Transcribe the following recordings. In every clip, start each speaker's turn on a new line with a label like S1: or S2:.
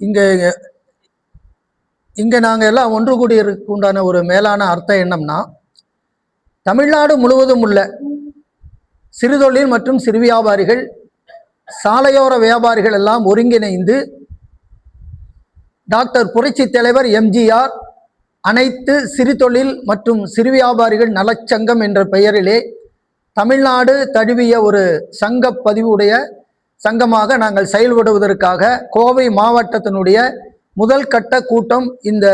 S1: இங்கே இங்கே நாங்கள் எல்லாம் ஒன்று கூடியிருக்க உண்டான ஒரு மேலான அர்த்தம் என்னம்னா தமிழ்நாடு முழுவதும் உள்ள சிறுதொழில் மற்றும் சிறு வியாபாரிகள் சாலையோர வியாபாரிகள் எல்லாம் ஒருங்கிணைந்து டாக்டர் புரட்சி தலைவர் எம்ஜிஆர் அனைத்து சிறு தொழில் மற்றும் சிறு வியாபாரிகள் நலச்சங்கம் என்ற பெயரிலே தமிழ்நாடு தழுவிய ஒரு சங்க பதிவுடைய சங்கமாக நாங்கள் செயல்படுவதற்காக கோவை மாவட்டத்தினுடைய முதல் கட்ட கூட்டம் இந்த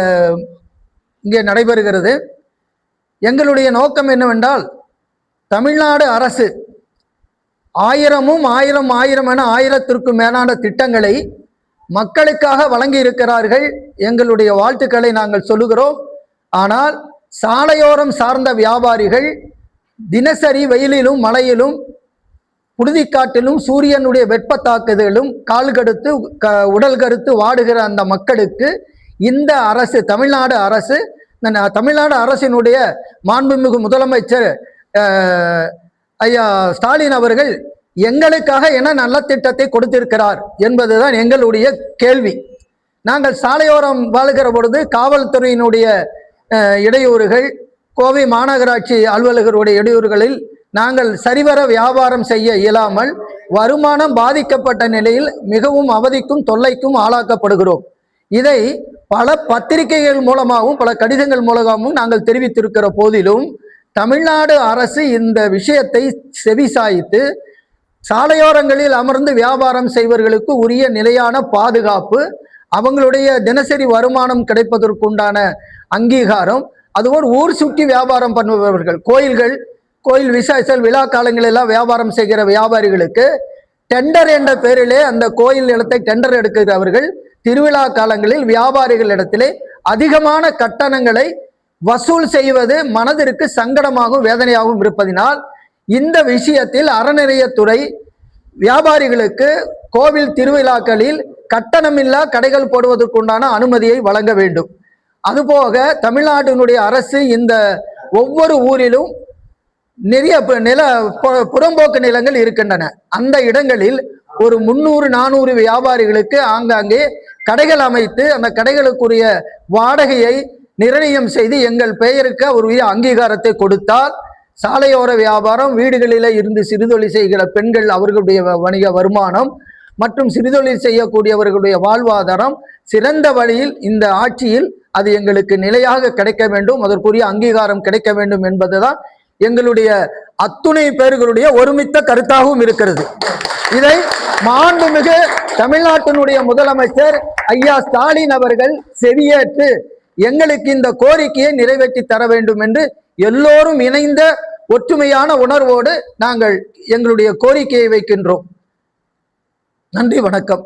S1: இங்கே நடைபெறுகிறது. எங்களுடைய நோக்கம் என்னவென்றால் தமிழ்நாடு அரசு ஆயிரமும் ஆயிரம் ஆயிரம் என ஆயிரத்திற்கும் மேலான திட்டங்களை மக்களுக்காக வழங்கி இருக்கிறார்கள் எங்களுடைய வாழ்த்துக்களை நாங்கள் சொல்லுகிறோம். ஆனால் சாலையோரம் சார்ந்த வியாபாரிகள் தினசரி வெயிலிலும் மழையிலும் புழுதிக்காட்டிலும் சூரியனுடைய வெப்ப தாக்குதலும் கால் கடுத்து க உடல் கருத்து வாடுகிற அந்த மக்களுக்கு இந்த அரசு தமிழ்நாடு அரசு தமிழ்நாடு அரசினுடைய மாண்புமிகு முதலமைச்சர் ஐயா ஸ்டாலின் அவர்கள் எங்களுக்காக என்ன நல்ல திட்டத்தை கொடுத்திருக்கிறார் என்பதுதான் எங்களுடைய கேள்வி. நாங்கள் சாலையோரம் வாழ்கிற பொழுது காவல்துறையினுடைய இடையூறுகள் கோவை மாநகராட்சி அலுவலகருடைய இடையூறுகளில் நாங்கள் சரிவர வியாபாரம் செய்ய இயலாமல் வருமானம் பாதிக்கப்பட்ட நிலையில் மிகவும் அவதிக்கும் தொல்லைக்கும் ஆளாக்கப்படுகிறோம். இதை பல பத்திரிகைகள் மூலமாகவும் பல கடிதங்கள் மூலமாகவும் நாங்கள் தெரிவித்திருக்கிற போதிலும் தமிழ்நாடு அரசு இந்த விஷயத்தை செவிசாய்த்து சாலையோரங்களில் அமர்ந்து வியாபாரம் செய்வர்களுக்கு உரிய நிலையான பாதுகாப்பு அவங்களுடைய தினசரி வருமானம் கிடைப்பதற்குண்டான அங்கீகாரம் அதுபோல் ஊர் சுற்றி வியாபாரம் பண்ணுபவர்கள் கோயில்கள் கோயில் விசேஷல் விழா காலங்களெல்லாம் வியாபாரம் செய்கிற வியாபாரிகளுக்கு டெண்டர் என்ற பெயரிலே அந்த கோயில் நிலத்தை டெண்டர் எடுக்கிறவர்கள் திருவிழா காலங்களில் வியாபாரிகளிடத்திலே அதிகமான கட்டணங்களை வசூல் செய்வது மனதிற்கு சங்கடமாகவும் வேதனையாகவும் இருப்பதினால் இந்த விஷயத்தில் அறநிறையத்துறை வியாபாரிகளுக்கு கோவில் திருவிழாக்களில் கட்டணமில்லா கடைகள் போடுவதற்குண்டான அனுமதியை வழங்க வேண்டும். அதுபோக தமிழ்நாட்டினுடைய அரசு இந்த ஒவ்வொரு ஊரிலும் நிறைய நில புறம்போக்கு நிலங்கள் இருக்கின்றன. அந்த இடங்களில் ஒரு முந்நூறு நானூறு வியாபாரிகளுக்கு ஆங்காங்கே கடைகள் அமைத்து அந்த கடைகளுக்குரிய வாடகையை நிர்ணயம் செய்து எங்கள் பெயருக்கு உரிய அங்கீகாரத்தை கொடுத்தால் சாலையோர வியாபாரம் வீடுகளில் இருந்து சிறுதொழில் செய்கிற பெண்கள் அவர்களுடைய வணிக வருமானம் மற்றும் சிறுதொழில் செய்யக்கூடியவர்களுடைய வாழ்வாதாரம். சிறந்த வழியில் இந்த ஆட்சியில் அது எங்களுக்கு நிலையாக கிடைக்க வேண்டும். அதற்குரிய அங்கீகாரம் கிடைக்க வேண்டும் என்பதுதான் எங்களுடைய அத்துணை பேர்களுடைய ஒருமித்த கருத்தாகவும் இருக்கிறது. இதை மாண்புமிகு தமிழ்நாட்டினுடைய முதலமைச்சர் ஐயா ஸ்டாலின் அவர்கள் செவியேற்று எங்களுக்கு இந்த கோரிக்கையை நிறைவேற்றி தர வேண்டும் என்று எல்லோரும் இணைந்த ஒற்றுமையான உணர்வோடு நாங்கள் எங்களுடைய கோரிக்கையை வைக்கின்றோம். நன்றி வணக்கம்.